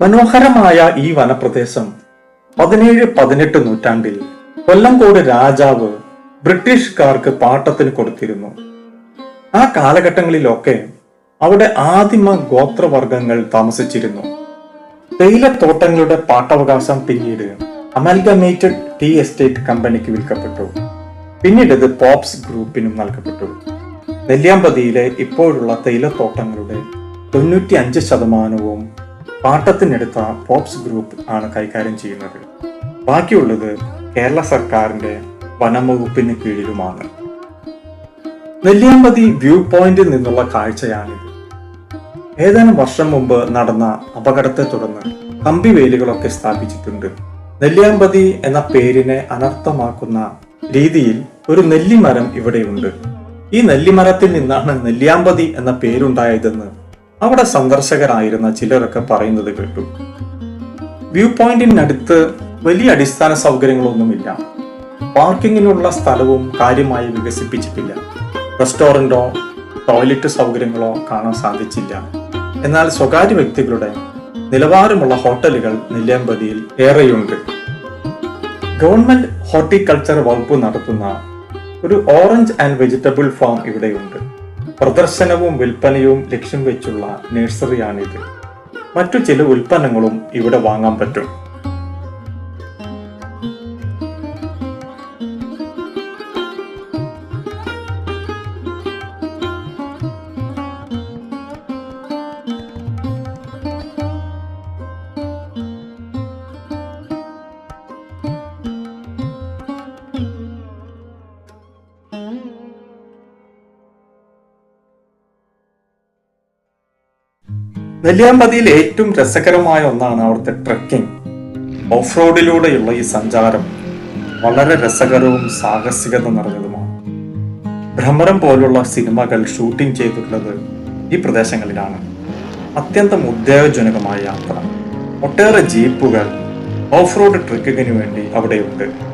മനോഹരമായ ഈ വനപ്രദേശം പതിനേഴ് പതിനെട്ട് നൂറ്റാണ്ടിൽ കൊല്ലംകോട് രാജാവ് ബ്രിട്ടീഷുകാർക്ക് പാട്ടത്തിന് കൊടുത്തിരുന്നു. ആ കാലഘട്ടങ്ങളിലൊക്കെ അവിടെ ആദിമ ഗോത്രവർഗങ്ങൾ താമസിച്ചിരുന്നു. തേയിലത്തോട്ടങ്ങളുടെ പാട്ടവകാശം പിന്നീട് അമൽഗമേറ്റഡ് ടീ എസ്റ്റേറ്റ് കമ്പനിക്ക് വിൽക്കപ്പെട്ടു. പിന്നീട് ഇത് പോപ്സ് ഗ്രൂപ്പിനും നൽകപ്പെട്ടു. നെല്ലിയാമ്പതിയിലെ ഇപ്പോഴുള്ള തേയിലത്തോട്ടങ്ങളുടെ തൊണ്ണൂറ്റി അഞ്ച് ശതമാനവും പാട്ടത്തിനെടുത്ത പോപ്സ് ഗ്രൂപ്പ് ആണ് കൈകാര്യം ചെയ്യുന്നത്. ബാക്കിയുള്ളത് കേരള സർക്കാരിന്റെ വനം വകുപ്പിന് കീഴിലുമാണ്. നെല്ലിയാമ്പതി വ്യൂ പോയിന്റിൽ നിന്നുള്ള കാഴ്ചയാണിത് ഏതാനും വർഷം മുമ്പ് നടന്ന അപകടത്തെ തുടർന്ന് കമ്പി വേലികളൊക്കെ സ്ഥാപിച്ചിട്ടുണ്ട്. നെല്ലിയാമ്പതി എന്ന പേരിനെ അനർത്ഥമാക്കുന്ന രീതിയിൽ ഒരു നെല്ലിമരം ഇവിടെയുണ്ട്. ഈ നെല്ലിമരത്തിൽ നിന്നാണ് നെല്ലിയാമ്പതി എന്ന പേരുണ്ടായതെന്ന് അവിടെ സന്ദർശകരായിരുന്ന ചിലരൊക്കെ പറയുന്നത് കേട്ടു. വ്യൂ പോയിന്റിനടുത്ത് വലിയ അടിസ്ഥാന സൗകര്യങ്ങളൊന്നുമില്ല. പാർക്കിങ്ങിനുള്ള സ്ഥലവും കാര്യമായി വികസിപ്പിച്ചിട്ടില്ല. റെസ്റ്റോറന്റോ ടോയ്ലറ്റ് സൗകര്യങ്ങളോ കാണാൻ സാധിച്ചില്ല. എന്നാൽ സ്വകാര്യ വ്യക്തികളുടെ നിലവാരമുള്ള ഹോട്ടലുകൾ നെല്ലിയാമ്പതിയിൽ ഏറെയുണ്ട്. ഗവൺമെന്റ് ഹോർട്ടിക്കൾച്ചർ വകുപ്പ് നടത്തുന്ന ഒരു ഓറഞ്ച് ആൻഡ് വെജിറ്റബിൾ ഫാം ഇവിടെയുണ്ട്. പ്രദർശനവും വിൽപ്പനയും ലക്ഷ്യം വെച്ചുള്ള നഴ്സറിയാണിത്. മറ്റു ചില ഉൽപ്പന്നങ്ങളും ഇവിടെ വാങ്ങാൻ പറ്റും. നെല്ലിയാമ്പതിയിൽ ഏറ്റവും രസകരമായ ഒന്നാണ് അവിടുത്തെ ട്രക്കിംഗ് ഓഫ് റോഡിലൂടെയുള്ള ഈ സഞ്ചാരം വളരെ രസകരവും സാഹസികത നിറഞ്ഞതുമാണ്. ഭ്രമരം പോലുള്ള സിനിമകൾ ഷൂട്ടിംഗ് ചെയ്തിട്ടുള്ളത് ഈ പ്രദേശങ്ങളിലാണ്. അത്യന്തം ഉദ്വേഗജനകമായ യാത്ര. ഒട്ടേറെ ജീപ്പുകൾ ഓഫ് റോഡ് ട്രക്കിങ്ങിന് വേണ്ടി അവിടെയുണ്ട്.